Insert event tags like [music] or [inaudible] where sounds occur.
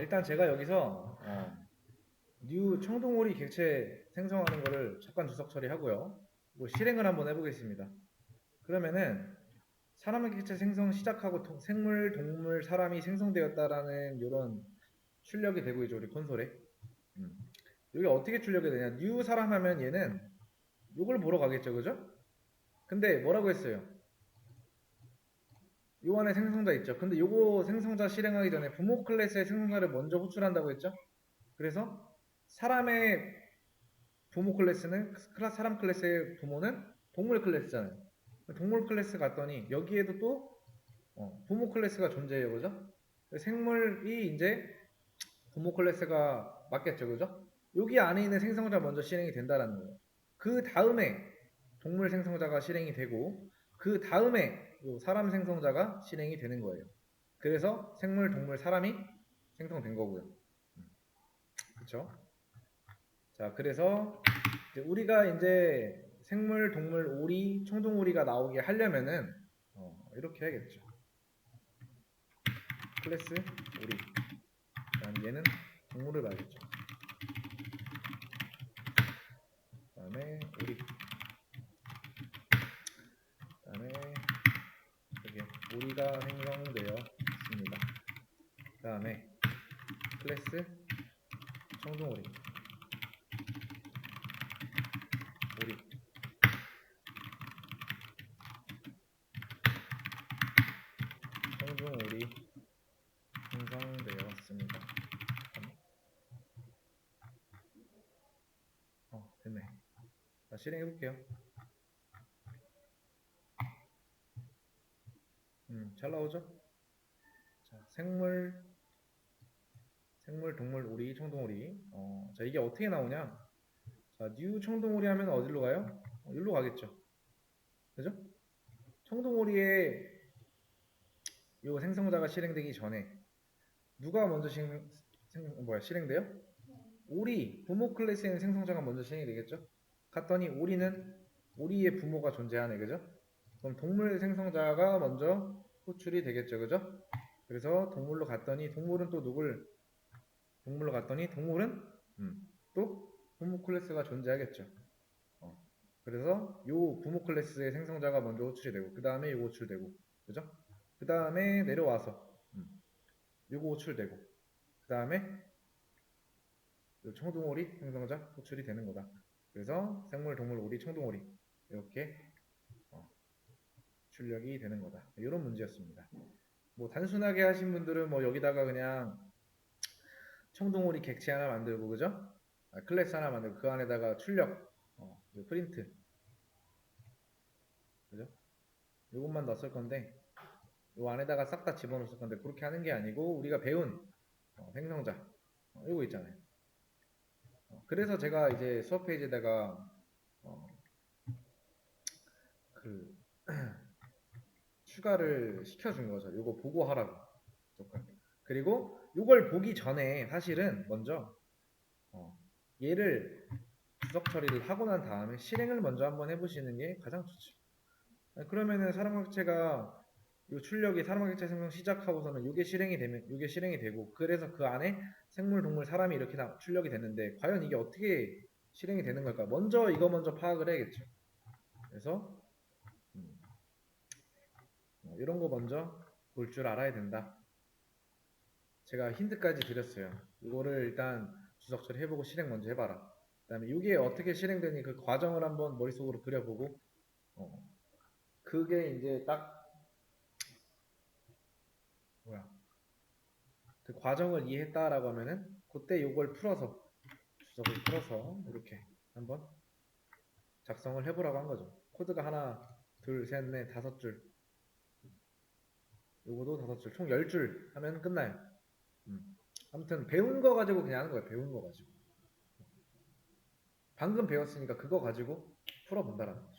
일단 제가 여기서 어, 뉴 청동오리 객체 생성하는 거를 잠깐 주석 처리하고요. 뭐 실행을 한번 해보겠습니다. 그러면은 사람의 객체 생성 시작하고 동- 생물, 동물, 사람이 생성되었다라는 이런 출력이 되고 있죠 우리 콘솔에. 음. 여기 어떻게 출력이 되냐? 뉴 사람 하면 얘는 요걸 보러 가겠죠, 그죠? 근데 뭐라고 했어요? 요 안에 생성자 있죠. 근데 요거 생성자 실행하기 전에 부모 클래스의 생성자를 먼저 호출한다고 했죠. 그래서 사람의 부모 클래스는 사람 클래스의 부모는 동물 클래스잖아요. 동물 클래스 갔더니 여기에도 또 어, 부모 클래스가 존재해요, 그죠? 생물이 이제 부모 클래스가 맞겠죠, 그죠? 여기 안에 있는 생성자 먼저 실행이 된다라는 거예요. 그 다음에 동물 생성자가 실행이 되고 그 다음에 요 사람 생성자가 실행이 되는 거예요. 그래서 생물, 동물, 사람이 생성된 거고요. 그렇죠? 자, 그래서 이제 우리가 이제 생물, 동물, 오리, 청동오리가 나오게 하려면은 어, 이렇게 해야겠죠. 클래스 오리. 그다음 얘는 동물을 말겠죠. 그다음에 오리. 그다음에 오리가 생성되어 있습니다. 그 다음에 클래스 청동오리. 오리. 청동오리 생성되었습니다. 어, 됐네. 자, 실행해 볼게요. 잘 나오죠? 자, 생물, 생물, 동물, 오리, 청동오리. 어, 자, 이게 어떻게 나오냐? 자, 뉴 청동오리 하면 어디로 가요? 어, 여기로 가겠죠. 그죠? 청동오리의 요 생성자가 실행되기 전에 누가 먼저 실, 생, 뭐야, 실행돼요? 오리, 부모 클래스에는 생성자가 먼저 실행이 되겠죠? 갔더니 오리는 오리의 부모가 존재하네, 그죠? 그럼 동물 생성자가 먼저 호출이 되겠죠, 그죠? 그래서 동물로 갔더니 동물은 또 누굴? 동물로 갔더니 동물은? 음, 또 부모 클래스가 존재하겠죠. 어, 그래서 요 부모 클래스의 생성자가 먼저 호출이 되고 그 다음에 요거 호출되고, 그죠? 그 다음에 내려와서. 음, 요거 호출되고. 그 다음에 요 청동오리 생성자 호출이 되는 거다. 그래서 생물, 동물, 오리, 청동오리 이렇게 어, 출력이 되는 거다. 이런 문제였습니다. 뭐 단순하게 하신 분들은 뭐 여기다가 그냥 청동오리 객체 하나 만들고 그죠? 아, 클래스 하나 만들고 그 안에다가 출력 어, 요 프린트 그죠? 요것만 넣었을 건데 요 안에다가 싹 다 집어넣었을 건데 그렇게 하는 게 아니고 우리가 배운 어, 생성자 어, 요거 있잖아요. 어, 그래서 제가 이제 수업 페이지에다가 어, 그 [clears throat] 추가를 시켜준 거죠. 요거 보고 하라고. 그리고 요걸 보기 전에 사실은 먼저 어, 얘를 주석 처리를 하고 난 다음에 실행을 먼저 한번 해보시는 게 가장 좋죠. 아, 그러면은 사람학체가 요 출력이 사람학체 생성 시작하고서는 요게 실행이 되면 요게 실행이 되고 그래서 그 안에 생물, 동물, 사람이 이렇게 다 출력이 됐는데 과연 이게 어떻게 실행이 되는 걸까? 먼저 이거 먼저 파악을 해야겠죠. 그래서 이런 거 먼저 볼 줄 알아야 된다. 제가 힌트까지 드렸어요. 이거를 일단 주석 처리해보고 실행 먼저 해봐라. 그 다음에 이게 어떻게 실행되니 그 과정을 한번 머릿속으로 그려보고 어, 그게 이제 딱 뭐야 그 과정을 이해했다라고 하면은 그때 요걸 풀어서 주석을 풀어서 이렇게 한번 작성을 해보라고 한 거죠. 코드가 하나, 둘, 셋, 넷, 다섯 줄. 요거도 다섯 줄, 총 열 줄 하면 끝나요. 음. 아무튼 배운 거 가지고 그냥 하는 거예요. 배운 거 가지고. 방금 배웠으니까 그거 가지고 풀어본다라는 거죠.